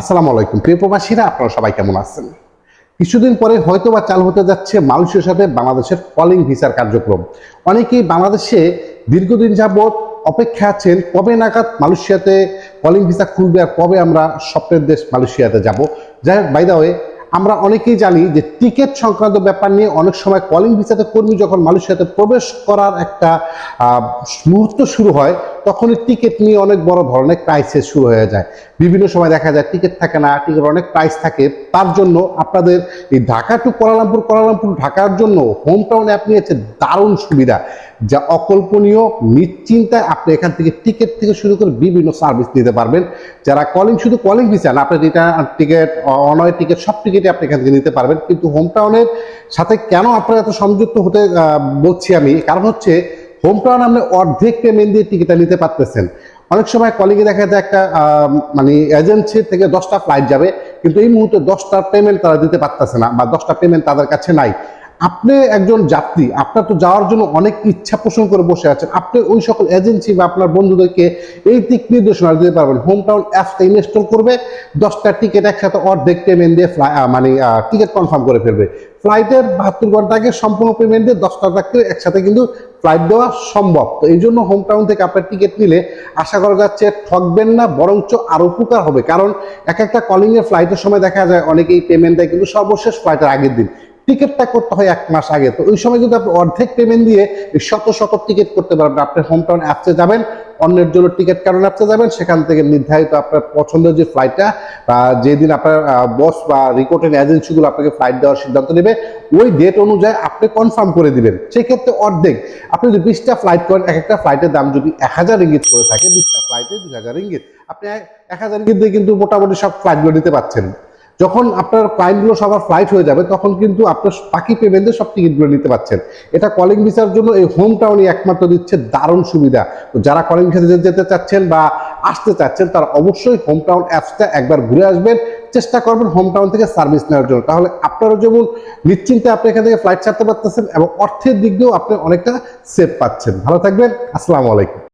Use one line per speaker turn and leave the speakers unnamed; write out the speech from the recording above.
আসসালামু আলাইকুম। প্রিয় প্রবাসীরা, আপনারা সবাই কেমন আছেন? কিছুদিন পরে হয়তো বা চালু হতে যাচ্ছে মালয়েশিয়ার সাথে বাংলাদেশের কলিং ভিসার কার্যক্রম। অনেকেই বাংলাদেশে দীর্ঘদিন যাবৎ অপেক্ষা আছেন, কবে নাগাদ মালয়েশিয়াতে কলিং ভিসা খুলবে আর কবে আমরা স্বপ্নের দেশ মালয়েশিয়াতে যাব? যাই হোক বাইদা হয়ে আমরা অনেকেই জানি যে টিকিট সংক্রান্ত ব্যাপার নিয়ে অনেক সময় কলিং ভিসাতে কর্মী যখন মালয়েশিয়াতে প্রবেশ করার একটা মুহূর্ত শুরু হয়, তখনই টিকিট নিয়ে অনেক বড় ধরনের ক্রাইসিস শুরু হয়ে যায়। বিভিন্ন সময় দেখা যায় টিকিট থাকে না টিকিট অনেক প্রাইস থাকে। তার জন্য আপনাদের এই ঢাকা টু কোয়ালালামপুর কোয়ালালামপুর ঢাকার জন্য হোম টাউন অ্যাপ নিয়েছে দারুণ সুবিধা। যা অকল্পনীয়, নিশ্চিন্তায় আপনি এখান থেকে টিকিট থেকে শুরু করে বিভিন্ন সার্ভিস নিতে পারবেন। যারা কলিং শুধু কলিং ভিসা না আপনি রিটার্ন টিকিট অনয় টিকিট সব টিকিটই আপনি এখান থেকে নিতে পারবেন। কিন্তু হোম টাউনের সাথে কেন আপনারা এত সংযুক্ত হতে বলছি আমি? কারণ হচ্ছে হোম টাউন আপনি অর্ধেক পেমেন্ট দিয়ে টিকিটটা নিতে পারতেছেন। অনেক সময় কলিগে দেখা যায় একটা মানে এজেন্সি থেকে দশটা ফ্লাইট যাবে, কিন্তু এই মুহূর্তে দশটা পেমেন্ট তারা দিতে পারতেছে না বা দশটা পেমেন্ট তাদের কাছে নাই। আপনি একজন যাত্রী, আপনার তো যাওয়ার জন্য অনেক ইচ্ছা পোষণ করে বসে আছেন। আপনি ওই সকল এজেন্সি বা আপনার বন্ধুদেরকে এই দিক নির্দেশনা দিতে পারবেন। হোম টাউন অ্যাপটা ইনস্টল করবে, দশটা টিকিট একসাথে অর্ধেক পেমেন্ট দিয়ে ফ্লাই মানে টিকিট কনফার্ম করে ফেলবে। ফ্লাইটের বাহাত্তর ঘণ্টা আগে সম্পূর্ণ পেমেন্ট দিয়ে দশটা টাকা একসাথে কিন্তু ফ্লাইট দেওয়া সম্ভব। তো এই জন্য হোম টাউন থেকে আপনার টিকিট নিলে আশা করা যাচ্ছে ঠকবেন না, বরঞ্চ আরও উপকার হবে। কারণ এক একটা কলিং এর ফ্লাইটের সময় দেখা যায়, অনেকেই পেমেন্ট দেয়, কিন্তু সর্বশেষ ফ্লাইটের আগের দিন। টিকিটটা করতে হয় এক মাস আগে। তো ওই সময় যদি আপনি অর্ধেক পেমেন্ট দিয়ে শত শত টিকিট করতে পারবেন, আপনি হোম টাউন অ্যাপসে যাবেন, অন্যের জন্য টিকিট কারণ অ্যাপসে যাবেন, সেখান থেকে নির্ধারিত আপনার পছন্দের যে ফ্লাইটটা বা যেদিন আপনার বস বা রিকোর্টের এজেন্সিগুলো আপনাকে ফ্লাইট দেওয়ার সিদ্ধান্ত নেবে, ওই ডেট অনুযায়ী আপনি কনফার্ম করে দিবেন। সেক্ষেত্রে অর্ধেক। আপনি যদি বিশটা ফ্লাইট করেন এক একটা ফ্লাইটের দাম যদি এক হাজার ইঙ্গিত করে থাকে, বিশটা ফ্লাইটে দুই হাজার ইঙ্গিত আপনি এক হাজার ইঙ্গিত দিয়ে কিন্তু মোটামুটি সব ফ্লাইটগুলো নিতে পারছেন। যখন আপনার ক্লায়েন্টগুলো সবার ফ্লাইট হয়ে যাবে, তখন কিন্তু আপনার বাকি পেমেন্টে সব টিকিটগুলো নিতে পারছেন। এটা কলিং ভিসার জন্য এই হোম টাউনই একমাত্র দিচ্ছে দারুণ সুবিধা। তো যারা কলিং ভিসাতে যেতে চাচ্ছেন বা আসতে চাচ্ছেন, তারা অবশ্যই হোম টাউন অ্যাপসটা একবার ঘুরে আসবেন। চেষ্টা করবেন হোম টাউন থেকে সার্ভিস নেওয়ার জন্য। তাহলে আপনারও যেমন নিশ্চিন্তে আপনি এখান থেকে ফ্লাইট ছাড়তে পারতেছেন এবং অর্থের দিক দিয়েও আপনি অনেকটা সেভ পাচ্ছেন। ভালো থাকবেন। আসসালামু আলাইকুম।